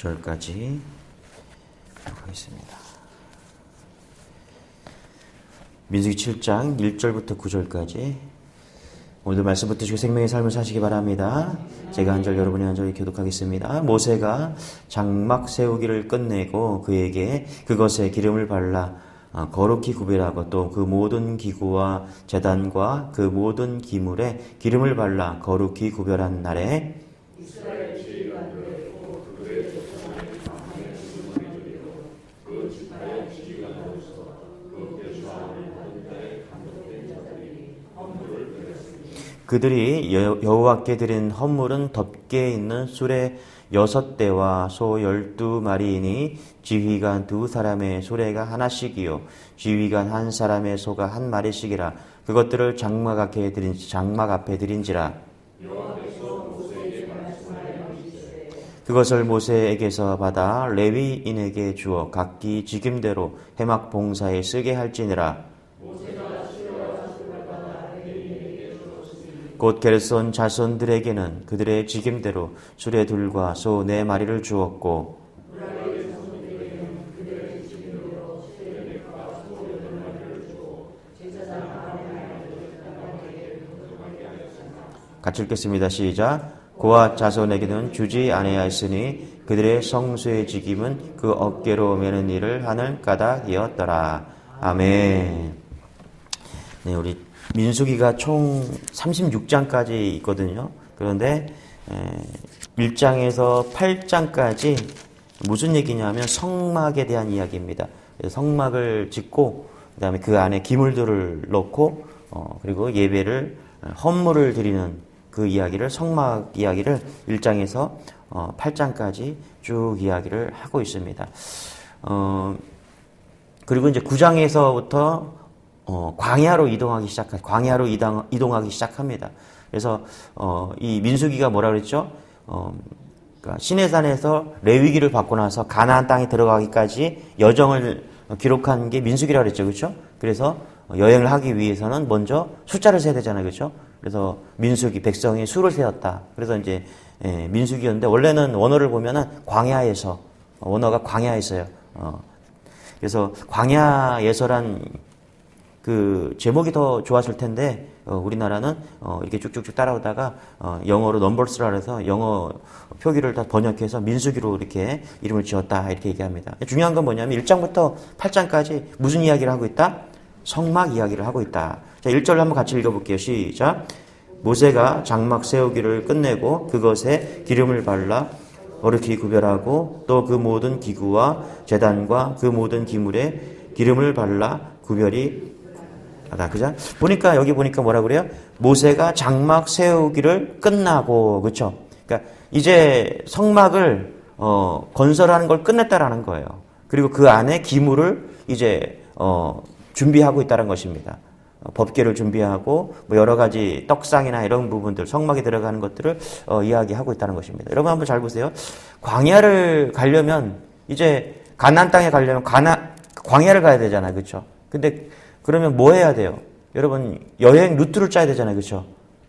9절까지 하겠습니다. 민수기 7장 1절부터 9절까지 오늘도 말씀 붙으시고 생명의 삶을 사시기 바랍니다. 제가 한 절 여러분이 한 절 교독하겠습니다. 모세가 장막 세우기를 끝내고 그에게 그것에 기름을 발라 어, 거룩히 구별하고 또 그 모든 기구와 재단과 그 모든 기물에 기름을 발라 거룩히 구별한 날에 그들이 여호와께 드린 헌물은 덮개 있는 수레 여섯 대와 소 열두 마리이니 지휘관 두 사람의 수레가 하나씩이요. 지휘관 한 사람의 소가 한 마리씩이라. 그것들을 장막 앞에 드린 장막 앞에 드린지라. 그것을 모세에게서 받아 레위인에게 주어 각기 직임대로 해막 봉사에 쓰게 할지니라 곧 게르손 자손들에게는 그들의 직임대로 수레 둘과 소 네 마리를 주었고 같이 읽겠습니다. 시작. 고아 자손에게는 주지 아니하였으니 그들의 성수의 직임은 그 어깨로 매는 일을 하는 까닭이었더라. 아멘. 네, 우리 민수기가 총 36장까지 있거든요. 그런데 1장에서 8장까지 무슨 얘기냐면 성막에 대한 이야기입니다. 성막을 짓고 그다음에 그 안에 기물들을 넣고 어, 그리고 예배를 헌물을 드리는 그 이야기를 성막 이야기를 1장에서 어, 8장까지 쭉 이야기를 하고 있습니다. 어, 그리고 이제 9장에서부터 어, 광야로 이동하기 시작하 광야로 이동, 이동하기 시작합니다. 그래서 어, 이 민수기가 뭐라 그랬죠? 어, 그러니까 시내산에서 레위기를 받고 나서 가나안 땅에 들어가기까지 여정을 기록한 게 민수기라 그랬죠, 그렇죠? 그래서 여행을 하기 위해서는 먼저 숫자를 세야 되잖아요, 그렇죠? 그래서 민수기 백성이 수를 세웠다. 그래서 이제 예, 민수기였는데 원래는 원어를 보면은 광야에서 원어가 광야에서요. 어, 그래서 광야에서란 그 제목이 더 좋았을 텐데 어, 우리나라는 어, 이렇게 쭉쭉쭉 따라오다가 어, 영어로 넘버스라 해서 영어 표기를 다 번역해서 민수기로 이렇게 이름을 지었다 이렇게 얘기합니다. 중요한 건 뭐냐면 1장부터 8장까지 무슨 이야기를 하고 있다? 성막 이야기를 하고 있다. 자, 1절 한번 같이 읽어볼게요. 시작. 모세가 장막 세우기를 끝내고 그것에 기름을 발라 어렵게 구별하고 또 그 모든 기구와 재단과 그 모든 기물에 기름을 발라 구별이 하다. 그죠? 보니까, 여기 보니까 뭐라 그래요? 모세가 장막 세우기를 끝나고, 그쵸? 그러니까 이제 성막을, 어, 건설하는 걸 끝냈다라는 거예요. 그리고 그 안에 기물을 이제, 어, 준비하고 있다는 것입니다. 어, 법계를 준비하고 뭐 여러 가지 떡상이나 이런 부분들 성막에 들어가는 것들을 어, 이야기하고 있다는 것입니다. 여러분 한번 잘 보세요. 광야를 가려면 이제 가나안 땅에 가려면 가나 광야를 가야 되잖아요, 그렇죠? 근데 그러면 뭐 해야 돼요? 여러분 여행 루트를 짜야 되잖아요, 그렇죠?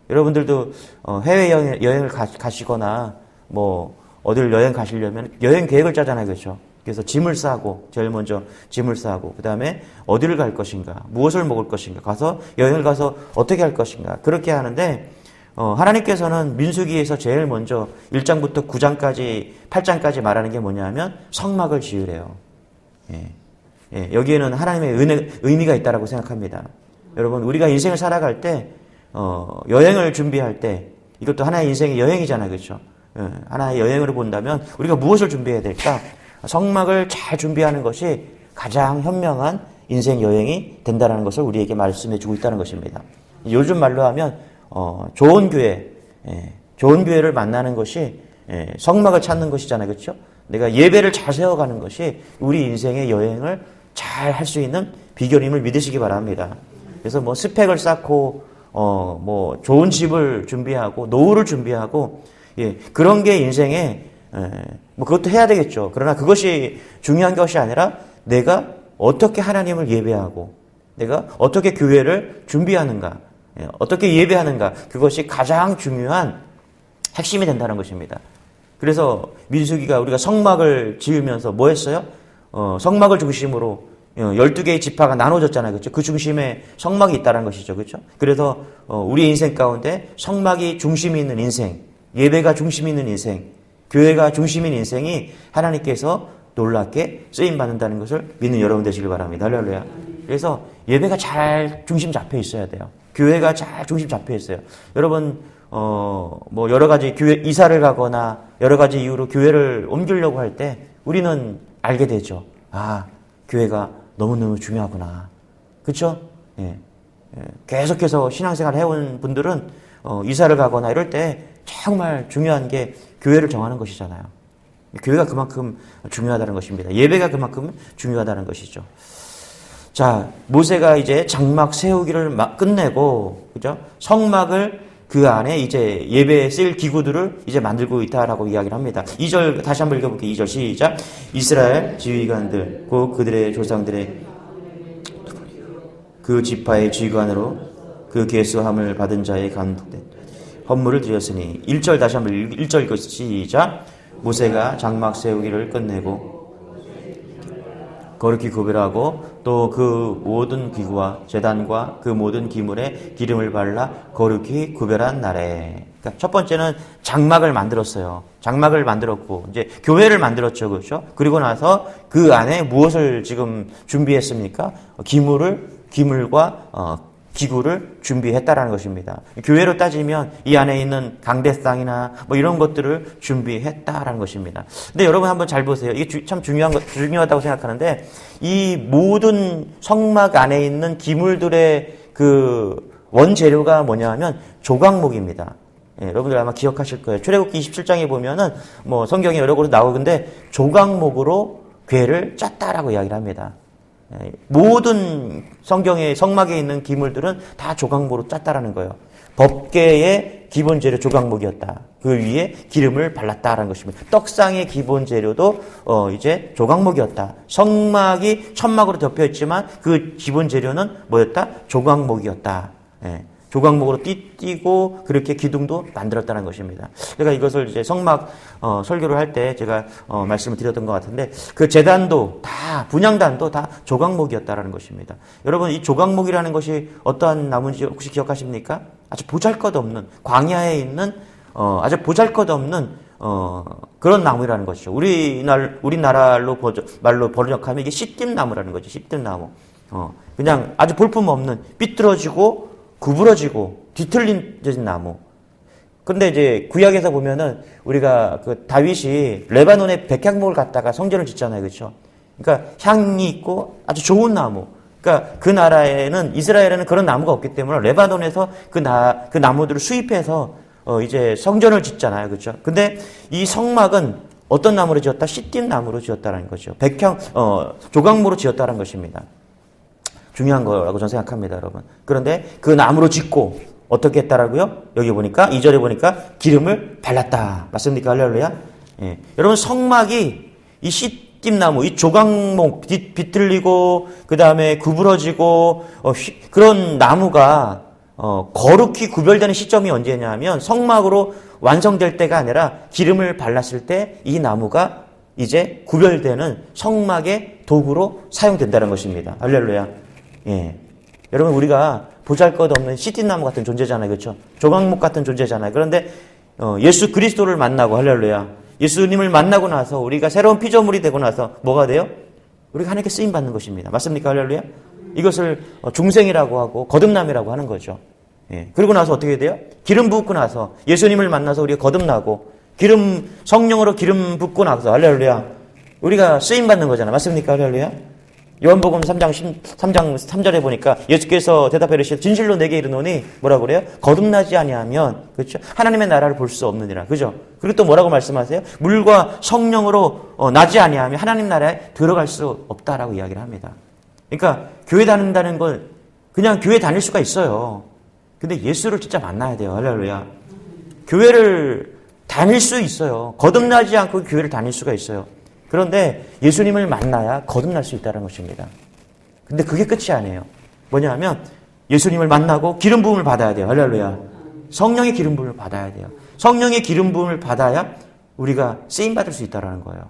여러분들도 어, 해외 여행, 을 가시거나 뭐 어딜 여행 가시려면 여행 계획을 짜잖아요, 그렇죠? 그래서 짐을 싸고 제일 먼저 짐을 싸고 그 다음에 어디를 갈 것인가, 무엇을 먹을 것인가, 가서 여행을 가서 어떻게 할 것인가 그렇게 하는데 어, 하나님께서는 민수기에서 제일 먼저 1장부터 9장까지 8장까지 말하는 게 뭐냐면 성막을 지으래요. 예. 예, 여기에는 하나님의 은혜, 의미가 있다라고 생각합니다. 여러분, 우리가 인생을 살아갈 때, 어, 여행을 준비할 때, 이것도 하나의 인생의 여행이잖아요. 그렇죠? 예, 하나의 여행으로 본다면 우리가 무엇을 준비해야 될까? 성막을 잘 준비하는 것이 가장 현명한 인생 여행이 된다는 것을 우리에게 말씀해 주고 있다는 것입니다. 요즘 말로 하면, 어, 좋은 교회, 예, 좋은 교회를 만나는 것이 예, 성막을 찾는 것이잖아요. 그렇죠? 내가 예배를 잘 세워가는 것이 우리 인생의 여행을 잘 할 수 있는 비결임을 믿으시기 바랍니다. 그래서 뭐 스펙을 쌓고 어 뭐 좋은 집을 준비하고 노후를 준비하고 예 그런 게 인생에 예, 뭐 그것도 해야 되겠죠. 그러나 그것이 중요한 것이 아니라 내가 어떻게 하나님을 예배하고 내가 어떻게 교회를 준비하는가 예, 어떻게 예배하는가 그것이 가장 중요한 핵심이 된다는 것입니다. 그래서 민수기가 우리가 성막을 지으면서 뭐 했어요? 어, 성막을 중심으로 12개의 지파가 나눠졌잖아요. 그렇죠? 그 중심에 성막이 있다는 것이죠. 그렇죠? 그래서 어, 우리 인생 가운데 성막이 중심이 있는 인생, 예배가 중심이 있는 인생, 교회가 중심인 인생이 하나님께서 놀랍게 쓰임 받는다는 것을 믿는 여러분 되시길 바랍니다. 할렐루야. 그래서 예배가 잘 중심 잡혀 있어야 돼요. 교회가 잘 중심 잡혀 있어요. 여러분 어, 뭐 여러 가지 교회 이사를 가거나 여러 가지 이유로 교회를 옮기려고 할 때 우리는 알게 되죠. 아, 교회가 너무너무 중요하구나. 그렇죠? 예. 예. 계속해서 신앙생활 해온 분들은 어, 이사를 가거나 이럴 때 정말 중요한 게 교회를 정하는 것이잖아요. 교회가 그만큼 중요하다는 것입니다. 예배가 그만큼 중요하다는 것이죠. 자, 모세가 이제 장막 세우기를 끝내고, 그죠? 성막을 그 안에 이제 예배에 쓸 기구들을 이제 만들고 있다라고 이야기를 합니다. 2절 다시 한번 읽어볼게요. 2절 시작. 이스라엘 지휘관들, 그 그들의 조상들의 그 지파의 지휘관으로 그 계수함을 받은 자의 감독된 헌물을 드렸으니 1절 다시 한번 1절 읽어 시작. 모세가 장막 세우기를 끝내고 거룩히 구별하고 또 그 모든 기구와 재단과 그 모든 기물에 기름을 발라 거룩히 구별한 날에. 그러니까 첫 번째는 장막을 만들었어요. 장막을 만들었고 이제 교회를 만들었죠, 그렇죠? 그리고 나서 그 안에 무엇을 지금 준비했습니까? 기물을 기물과 어, 기구를 준비했다라는 것입니다. 교회로 따지면 이 안에 있는 강대상이나 뭐 이런 것들을 준비했다라는 것입니다. 근데 여러분 한번 잘 보세요. 이게 참 중요한 것, 중요하다고 생각하는데 이 모든 성막 안에 있는 기물들의 그 원재료가 뭐냐 하면 조각목입니다. 예, 여러분들 아마 기억하실 거예요. 출애굽기 27장에 보면은 뭐 성경에 여러 곳에 나오는데 조각목으로 괴를 짰다라고 이야기를 합니다. 예, 모든 성경의 성막에 있는 기물들은 다 조각모로 짰다라는 거예요. 법계의 기본 재료 조각목이었다. 그 위에 기름을 발랐다라는 것입니다. 떡상의 기본 재료도 어 이제 조각목이었다. 성막이 천막으로 덮여 있지만 그 기본 재료는 뭐였다? 조각목이었다. 예. 조각목으로 띠 띠고 그렇게 기둥도 만들었다는 것입니다. 제가 이것을 이제 성막 어, 설교를 할 때 제가 어, 말씀을 드렸던 것 같은데 그 재단도 다 분양단도 다 조각목이었다라는 것입니다. 여러분 이 조각목이라는 것이 어떠한 나무인지 혹시 기억하십니까? 아주 보잘것없는 광야에 있는 어, 아주 보잘것없는 어, 그런 나무라는 것이죠. 우리날 우리나라로 말로 번역하면 이게 씨띠나무라는 거죠. 씨띠나무. 어, 그냥 아주 볼품 없는 삐뚤어지고 구부러지고 뒤틀린 나무. 근데 이제 구약에서 보면은 우리가 그 다윗이 레바논의 백향목을 갖다가 성전을 짓잖아요. 그렇죠? 그러니까 향이 있고 아주 좋은 나무. 그러니까 그 나라에는 이스라엘에는 그런 나무가 없기 때문에 레바논에서 그 나, 그 나무들을 수입해서 어 이제 성전을 짓잖아요. 그렇죠? 근데 이 성막은 어떤 나무로 지었다? 씨띠 나무로 지었다는 거죠. 백향 어 조각모로 지었다는 것입니다. 중요한 거라고 저는 생각합니다, 여러분. 그런데 그 나무로 짓고 어떻게 했다라고요? 여기 보니까 2절에 보니까 기름을 발랐다. 맞습니까? 할렐루야. 예. 여러분 성막이 이 씨띠나무, 이 조각목 빛, 비틀리고 그 다음에 구부러지고 어, 휘, 그런 나무가 어, 거룩히 구별되는 시점이 언제냐면 성막으로 완성될 때가 아니라 기름을 발랐을 때 이 나무가 이제 구별되는 성막의 도구로 사용된다는 것입니다. 할렐루야. 예. 여러분 우리가 보잘것없는 시티나무 같은 존재잖아요. 그렇죠? 조각목 같은 존재잖아요. 그런데 어, 예수 그리스도를 만나고 할렐루야. 예수님을 만나고 나서 우리가 새로운 피조물이 되고 나서 뭐가 돼요? 우리가 하나님께 쓰임 받는 것입니다. 맞습니까? 할렐루야. 이것을 어, 중생이라고 하고 거듭남이라고 하는 거죠. 예. 그리고 나서 어떻게 돼요? 기름 붓고 나서 예수님을 만나서 우리가 거듭나고 기름 성령으로 기름 붓고 나서 할렐루야. 우리가 쓰임 받는 거잖아. 맞습니까? 할렐루야. 요한복음 3장 3장 3절에 보니까 예수께서 대답해 이르시되 진실로 내게 이르노니 뭐라 그래요? 거듭나지 아니하면 그렇죠? 하나님의 나라를 볼 수 없느니라. 그죠? 그리고 또 뭐라고 말씀하세요? 물과 성령으로 어, 나지 아니하면 하나님 나라에 들어갈 수 없다라고 이야기를 합니다. 그러니까 교회 다닌다는 건 그냥 교회 다닐 수가 있어요. 근데 예수를 진짜 만나야 돼요. 할렐루야. 교회를 다닐 수 있어요. 거듭나지 않고 교회를 다닐 수가 있어요. 그런데 예수님을 만나야 거듭날 수 있다는 것입니다. 근데 그게 끝이 아니에요. 뭐냐 하면 예수님을 만나고 기름 부음을 받아야 돼요. 할렐루야. 성령의 기름 부음을 받아야 돼요. 성령의 기름 부음을 받아야 우리가 쓰임 받을 수 있다라는 거예요.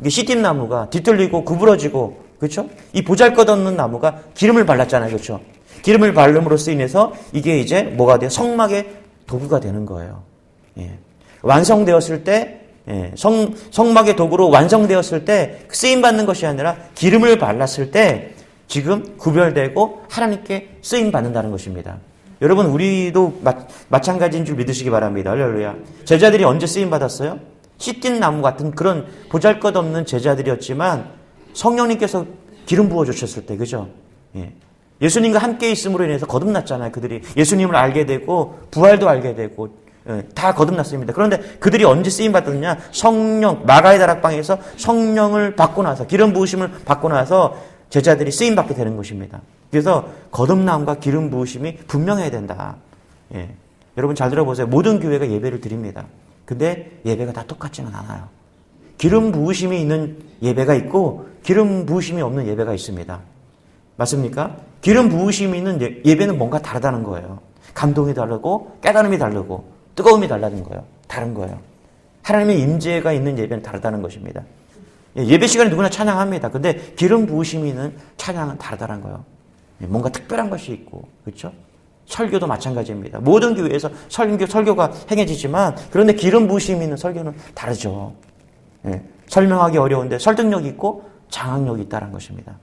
이게 시딤 나무가 뒤틀리고 구부러지고 그렇죠? 이 보잘것없는 나무가 기름을 발랐잖아요. 그렇죠? 기름을 바름으로써 인해서 이게 이제 뭐가 돼요? 성막의 도구가 되는 거예요. 예. 완성되었을 때 예. 성, 성막의 도구로 완성되었을 때 쓰임 받는 것이 아니라 기름을 발랐을 때 지금 구별되고 하나님께 쓰임 받는다는 것입니다. 여러분 우리도 마, 마찬가지인 줄 믿으시기 바랍니다. 할렐루야. 제자들이 언제 쓰임 받았어요? 시띤 나무 같은 그런 보잘것없는 제자들이었지만 성령님께서 기름 부어 주셨을 때 그죠? 예. 예수님과 함께 있음으로 인해서 거듭났잖아요. 그들이 예수님을 알게 되고 부활도 알게 되고 예, 다 거듭났습니다. 그런데 그들이 언제 쓰임 받았느냐? 성령 마가의 다락방에서 성령을 받고 나서 기름 부으심을 받고 나서 제자들이 쓰임 받게 되는 것입니다. 그래서 거듭남과 기름 부으심이 분명해야 된다. 예. 여러분 잘 들어보세요. 모든 교회가 예배를 드립니다. 근데 예배가 다 똑같지는 않아요. 기름 부으심이 있는 예배가 있고 기름 부으심이 없는 예배가 있습니다. 맞습니까? 기름 부으심이 있는 예, 예배는 뭔가 다르다는 거예요. 감동이 다르고 깨달음이 다르고 뜨거움이 달라는 거예요. 다른 거예요. 하나님의 임재가 있는 예배는 다르다는 것입니다. 예, 예배 시간에 누구나 찬양합니다. 근데 기름 부으심이 있는 찬양은 다르다는 거예요. 예, 뭔가 특별한 것이 있고, 그렇죠? 설교도 마찬가지입니다. 모든 교회에서 설교, 설교가 행해지지만, 그런데 기름 부으심이 있는 설교는 다르죠. 예, 설명하기 어려운데 설득력 있고 장악력이 있다는 것입니다.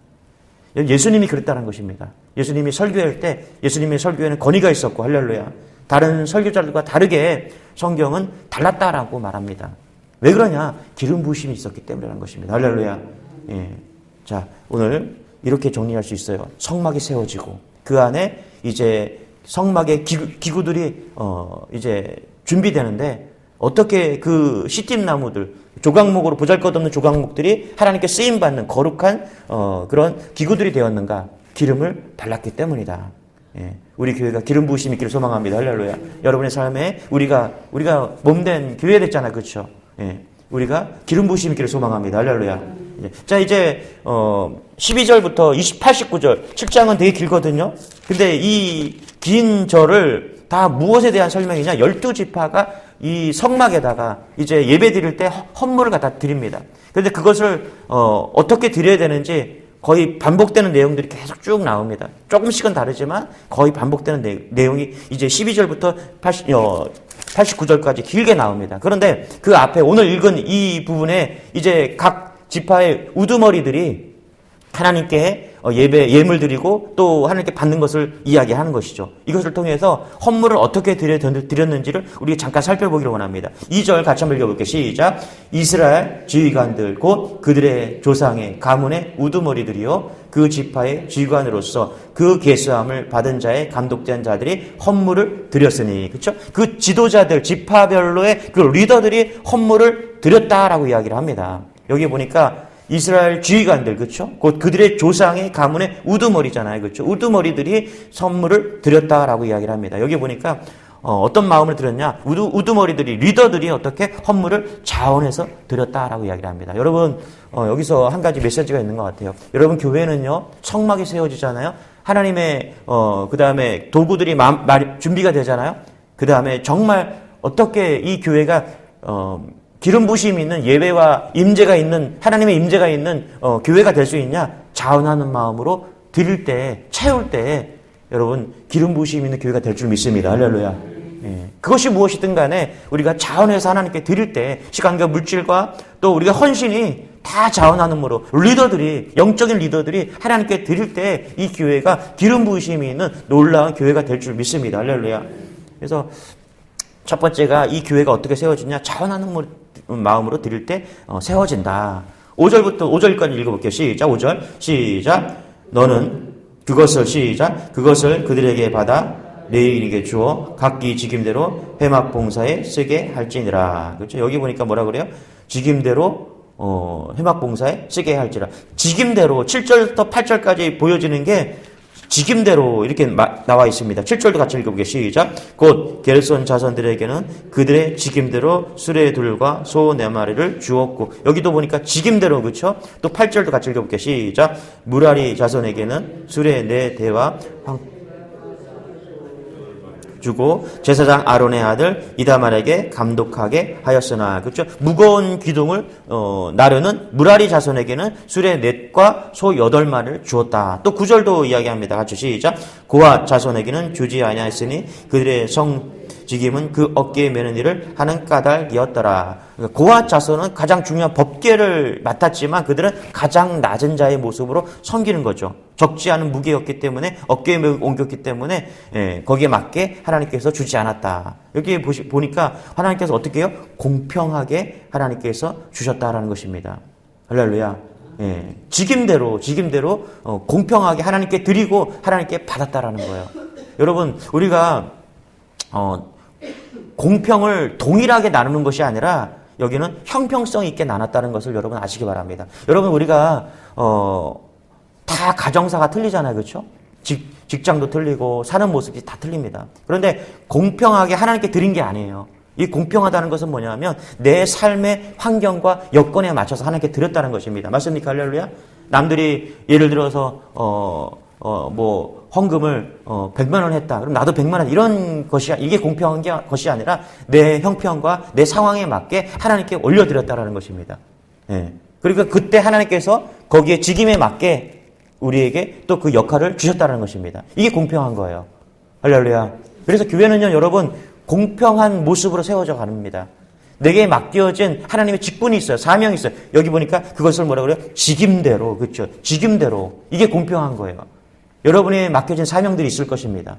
예수님이 그랬다는 것입니다. 예수님이 설교할 때 예수님의 설교에는 권위가 있었고 할렐루야. 다른 설교자들과 다르게 성경은 달랐다라고 말합니다. 왜 그러냐? 기름 부심이 있었기 때문이라는 것입니다. 할렐루야. 예. 자, 오늘 이렇게 정리할 수 있어요. 성막이 세워지고 그 안에 이제 성막의 기구, 들이 어, 이제 준비되는데 어떻게 그 시팀 나무들 조각목으로 보잘것없는 조각목들이 하나님께 쓰임 받는 거룩한 어, 그런 기구들이 되었는가? 기름을 발랐기 때문이다. 예. 우리 교회가 기름 부으심 있기를 소망합니다. 할렐루야. 여러분의 삶에 우리가 우리가 몸된 교회 됐잖아. 그렇죠? 예. 우리가 기름 부으심 있기를 소망합니다. 할렐루야. 예. 자, 이제 어 12절부터 28, 19절 7장은 되게 길거든요. 근데 이 긴 절을 다 무엇에 대한 설명이냐? 12지파가 이 성막에다가 이제 예배 드릴 때 헌물을 갖다 드립니다. 그런데 그것을 어, 어떻게 드려야 되는지 거의 반복되는 내용들이 계속 쭉 나옵니다. 조금씩은 다르지만 거의 반복되는 내 용이 이제 12절부터 80, 어, 89절까지 길게 나옵니다. 그런데 그 앞에 오늘 읽은 이 부분에 이제 각 지파의 우두머리들이 하나님께 어, 예배 예물 드리고 또 하나님께 받는 것을 이야기하는 것이죠. 이것을 통해서 헌물을 어떻게 드렸는지를 우리가 잠깐 살펴보기를 원합니다. 2절 같이 한번 읽어볼게요. 시작. 이스라엘 지휘관들 곧 그들의 조상의 가문의 우두머리들이요 그 지파의 지휘관으로서 그 계수함을 받은 자의 감독된 자들이 헌물을 드렸으니 그렇죠? 그 지도자들 지파별로의 그 리더들이 헌물을 드렸다라고 이야기를 합니다. 여기 보니까 이스라엘 지휘관들 그렇죠? 곧 그들의 조상의 가문의 우두머리잖아요. 그렇죠? 우두머리들이 선물을 드렸다라고 이야기를 합니다. 여기 보니까 어, 떤 마음을 들었냐? 우두, 우두머리들이 리더들이 어떻게 헌물을 자원해서 드렸다라고 이야기를 합니다. 여러분 어, 여기서 한 가지 메시지가 있는 것 같아요. 여러분 교회는요 성막이 세워지잖아요. 하나님의 어, 그 다음에 도구들이 마, 마, 준비가 되잖아요. 그 다음에 정말 어떻게 이 교회가 어, 기름 부심이 있는 예배와 임재가 있는 하나님의 임재가 있는 어, 교회가 될 수 있냐? 자원하는 마음으로 드릴 때 채울 때 여러분 기름 부심이 있는 교회가 될 줄 믿습니다. 할렐루야. 예. 그것이 무엇이든 간에 우리가 자원해서 하나님께 드릴 때 시간과 물질과 또 우리가 헌신이 다 자원하는 으로 리더들이 영적인 리더들이 하나님께 드릴 때 이 교회가 기름 부심이 있는 놀라운 교회가 될 줄 믿습니다. 할렐루야. 그래서 첫 번째가 이 교회가 어떻게 세워지냐 자원하는 마음으로 드릴 때 어, 세워진다. 5절부터 5절까지 읽어볼게요. 시작. 5절. 시작. 너는 그것을 시작. 그것을 그들에게 받아 레인에게 주어 각기 직임대로 회막 봉사에 쓰게 할지니라. 그렇죠? 여기 보니까 뭐라 그래요? 직임대로 어, 회막 봉사에 쓰게 할지라. 직임대로 7절부터 8절까지 보여지는 게 직임대로 이렇게 나와 있습니다. 7절도 같이 읽어보게 시작. 곧 게르손 자손들에게는 그들의 직임대로 수레 둘과 소 네 마리를 주었고 여기도 보니까 직임대로 그렇죠? 또 8절도 같이 읽어볼게 시작. 무라리 자손에게는 수레 네 대와 황 주고 제사장 아론의 아들 이다말에게 감독하게 하였으나 그렇죠? 무거운 기둥을 어, 나르는 무라리 자손에게는 수레 넷과 소 여덟 마리를 주었다. 또 구절도 이야기합니다. 같이 시작. 고아 자손에게는 주지 아니하였으니 그들의 성 직임은 그 어깨에 매는 일을 하는 까닭이었더라. 그러니까 고아 자손은 가장 중요한 법계를 맡았지만 그들은 가장 낮은 자의 모습으로 섬기는 거죠. 적지 않은 무게였기 때문에 어깨에 옮겼기 때문에 예, 거기에 맞게 하나님께서 주지 않았다. 여기 보시, 보니까 하나님께서 어떻게 해요? 공평하게 하나님께서 주셨다라는 것입니다. 할렐루야. 예, 직임대로 직임대로 어, 공평하게 하나님께 드리고 하나님께 받았다라는 거예요. 여러분 우리가 어, 공평을 동일하게 나누는 것이 아니라 여기는 형평성 있게 나눴다는 것을 여러분 아시기 바랍니다. 여러분 우리가 어, 다 가정사가 틀리잖아요, 그렇죠? 직, 직장도 틀리고 사는 모습이 다 틀립니다. 그런데 공평하게 하나님께 드린 게 아니에요. 이 공평하다는 것은 뭐냐면 내 삶의 환경과 여건에 맞춰서 하나님께 드렸다는 것입니다. 맞습니까, 할렐루야? 남들이 예를 들어서 어, 어, 뭐, 헌금을, 어, 100만 원 했다. 그럼 나도 100만 원, 이런 것이, 이게 공평한 게, 것이 아니라 내 형편과 내 상황에 맞게 하나님께 올려드렸다라는 것입니다. 예. 그러니까 그때 하나님께서 거기에 직임에 맞게 우리에게 또 그 역할을 주셨다는 것입니다. 이게 공평한 거예요. 할렐루야. 그래서 교회는요, 여러분, 공평한 모습으로 세워져 갑니다. 내게 맡겨진 하나님의 직분이 있어요. 사명이 있어요. 여기 보니까 그것을 뭐라 그래요? 직임대로. 그렇죠. 직임대로. 이게 공평한 거예요. 여러분이 맡겨진 사명들이 있을 것입니다.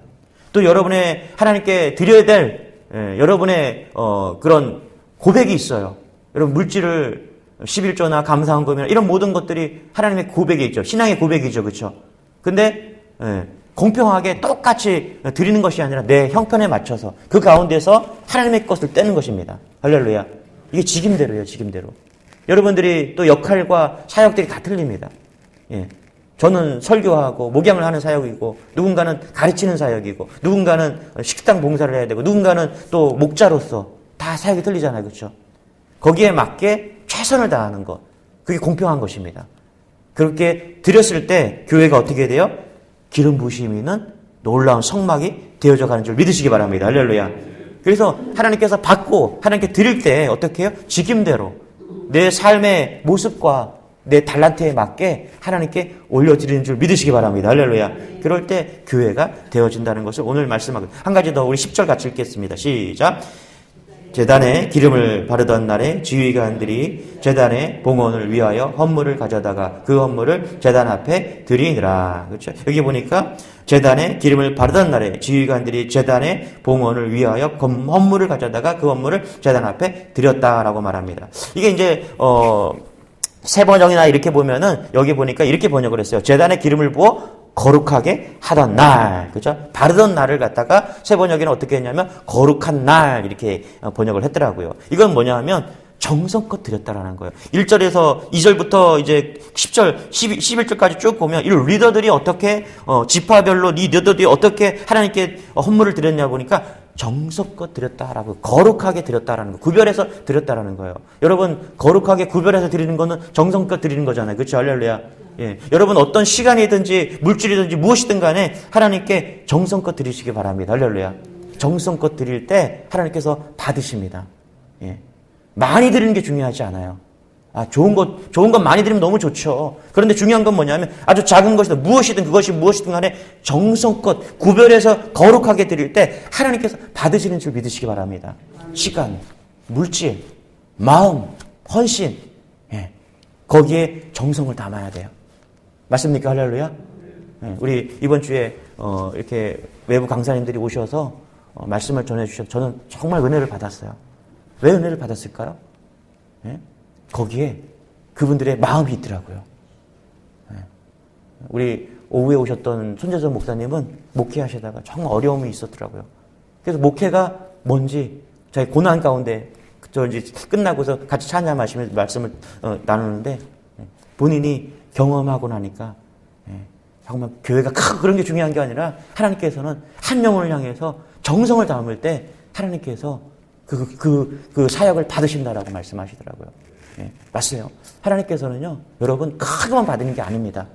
또 여러분의 하나님께 드려야 될 예, 여러분의 어, 그런 고백이 있어요. 여러분 물질을 11조나 감사헌금이나 이런 모든 것들이 하나님의 고백이 있죠. 신앙의 고백이죠. 그렇죠? 근데 예, 공평하게 똑같이 드리는 것이 아니라 내 형편에 맞춰서 그 가운데서 하나님의 것을 떼는 것입니다. 할렐루야. 이게 직임대로예요. 직임대로. 여러분들이 또 역할과 사역들이 다 틀립니다. 예. 저는 설교하고 목양을 하는 사역이고 누군가는 가르치는 사역이고 누군가는 식당 봉사를 해야 되고 누군가는 또 목자로서 다 사역이 틀리잖아요. 그렇죠? 거기에 맞게 최선을 다하는 것. 그게 공평한 것입니다. 그렇게 드렸을 때 교회가 어떻게 돼요? 기름 부심이 있는 놀라운 성막이 되어져 가는 줄 믿으시기 바랍니다. 할렐루야. 그래서 하나님께서 받고 하나님께 드릴 때 어떻게 해요? 직임대로 내 삶의 모습과 내 달란트에 맞게 하나님께 올려드리는 줄 믿으시기 바랍니다. 할렐루야. 그럴 때 교회가 되어진다는 것을 오늘 말씀하고 한 가지 더 우리 10절 같이 읽겠습니다. 시작. 재단에 기름을 바르던 날에 지휘관들이 재단의 봉헌을 위하여 헌물을 가져다가 그 헌물을 재단 앞에 드리니라. 그렇죠? 여기 보니까 재단에 기름을 바르던 날에 지휘관들이 재단의 봉헌을 위하여 헌물을 가져다가 그 헌물을 재단 앞에 드렸다라고 말합니다. 이게 이제 어 세 번역이나 이렇게 보면은 여기 보니까 이렇게 번역을 했어요. 재단에 기름을 부어 거룩하게 하던 날, 그죠? 바르던 날을 갖다가 세 번역에는 어떻게 했냐면 거룩한 날 이렇게 번역을 했더라고요. 이건 뭐냐면 정성껏 드렸다라는 거예요. 1절에서 2절부터 이제 10절, 12, 11절까지 쭉 보면 이 리더들이 어떻게 어, 지파별로 리더들이 어떻게 하나님께 헌물을 드렸냐 보니까 정성껏 드렸다라고 거룩하게 드렸다라는 거 구별해서 드렸다라는 거예요. 여러분 거룩하게 구별해서 드리는 거는 정성껏 드리는 거잖아요. 그렇죠? 할렐루야. 예. 여러분 어떤 시간이든지 물질이든지 무엇이든 간에 하나님께 정성껏 드리시기 바랍니다. 할렐루야. 정성껏 드릴 때 하나님께서 받으십니다. 예. 많이 드리는 게 중요하지 않아요. 아, 좋은 것, 좋은 것 많이 드리면 너무 좋죠. 그런데 중요한 건 뭐냐면 아주 작은 것이든 무엇이든 그것이 무엇이든 간에 정성껏 구별해서 거룩하게 드릴 때 하나님께서 받으시는 줄 믿으시기 바랍니다. 시간, 물질, 마음, 헌신, 예. 거기에 정성을 담아야 돼요. 맞습니까? 할렐루야? 예. 우리 이번 주에 어, 이렇게 외부 강사님들이 오셔서 어, 말씀을 전해주셔서 저는 정말 은혜를 받았어요. 왜 은혜를 받았을까요? 예? 거기에 그분들의 마음이 있더라고요. 예. 우리 오후에 오셨던 손재선 목사님은 목회하시다가 정말 어려움이 있었더라고요. 그래서 목회가 뭔지 저희 고난 가운데 저 이제 끝나고서 같이 찬양 마시면서 말씀을 어, 나누는데 예. 본인이 경험하고 나니까 예. 정말 교회가 크고 그런 게 중요한 게 아니라 하나님께서는 한 영혼을 향해서 정성을 담을 때 하나님께서 그, 그, 그 사역을 받으신다라고 말씀하시더라고요. 예, 맞어요. 하나님께서는요, 여러분, 크게만 받는 게 아닙니다.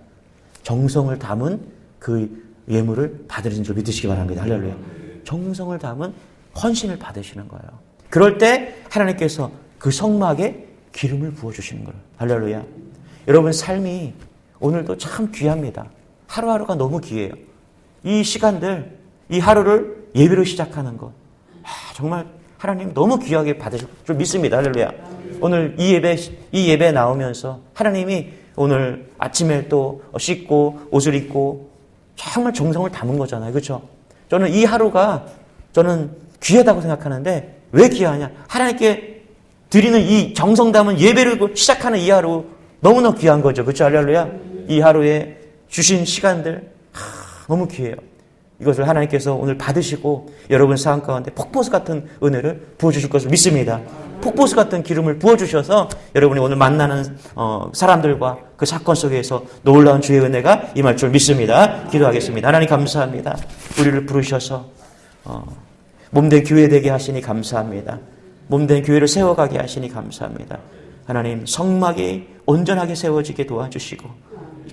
정성을 담은 그 예물을 받으신 줄 믿으시기 바랍니다. 할렐루야. 정성을 담은 헌신을 받으시는 거예요. 그럴 때 하나님께서 그 성막에 기름을 부어주시는 거예요. 할렐루야. 여러분 삶이 오늘도 참 귀합니다. 하루하루가 너무 귀해요. 이 시간들, 이 하루를 예배로 시작하는 것. 아, 정말 하나님 너무 귀하게 받으실 줄 믿습니다. 할렐루야. 오늘 이 예배, 이 예배 나오면서 하나님이 오늘 아침에 또 씻고 옷을 입고 정말 정성을 담은 거잖아요. 그렇죠? 저는 이 하루가 저는 귀하다고 생각하는데 왜 귀하냐? 하나님께 드리는 이 정성 담은 예배를 시작하는 이 하루 너무나 귀한 거죠. 그렇죠? 할렐루야. 이 하루에 주신 시간들 하, 너무 귀해요. 이것을 하나님께서 오늘 받으시고 여러분 삶 가운데 폭포수 같은 은혜를 부어주실 것을 믿습니다. 폭포수 같은 기름을 부어주셔서 여러분이 오늘 만나는 어, 사람들과 그 사건 속에서 놀라운 주의 은혜가 임할 줄 믿습니다. 기도하겠습니다. 하나님 감사합니다. 우리를 부르셔서 어, 몸된 교회 되게 하시니 감사합니다. 몸된 교회를 세워가게 하시니 감사합니다. 하나님 성막이 온전하게 세워지게 도와주시고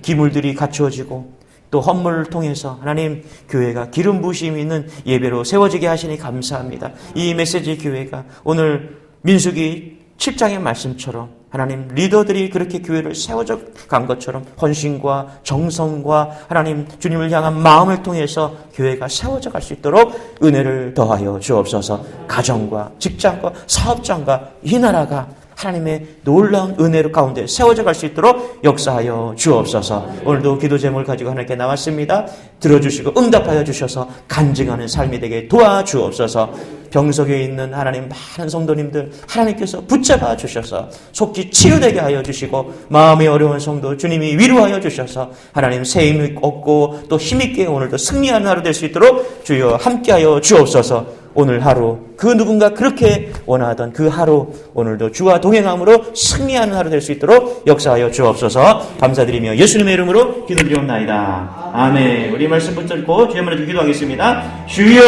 기물들이 갖추어지고 또 헌물을 통해서 하나님 교회가 기름 부심 있는 예배로 세워지게 하시니 감사합니다. 이 메시지 교회가 오늘 민수기 7장의 말씀처럼 하나님 리더들이 그렇게 교회를 세워져 간 것처럼 헌신과 정성과 하나님 주님을 향한 마음을 통해서 교회가 세워져 갈 수 있도록 은혜를 더하여 주옵소서 가정과 직장과 사업장과 이 나라가 하나님의 놀라운 은혜로 가운데 세워져 갈 수 있도록 역사하여 주옵소서. 오늘도 기도 제목을 가지고 하나님께 나왔습니다. 들어주시고 응답하여 주셔서 간증하는 삶이 되게 도와주옵소서. 병석에 있는 하나님 많은 성도님들 하나님께서 붙잡아 주셔서 속히 치유되게 하여 주시고 마음이 어려운 성도 주님이 위로하여 주셔서 하나님 세임 얻고 또 힘있게 오늘도 승리하는 하루 될 수 있도록 주여 함께하여 주옵소서. 오늘 하루 그 누군가 그렇게 원하던 그 하루 오늘도 주와 동행함으로 승리하는 하루 될 수 있도록 역사하여 주옵소서 감사드리며 예수님의 이름으로 기도드리옵나이다. 아멘. 우리 말씀 붙들고 주의 문에 기도하겠습니다. 주여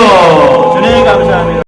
주님 감사합니다.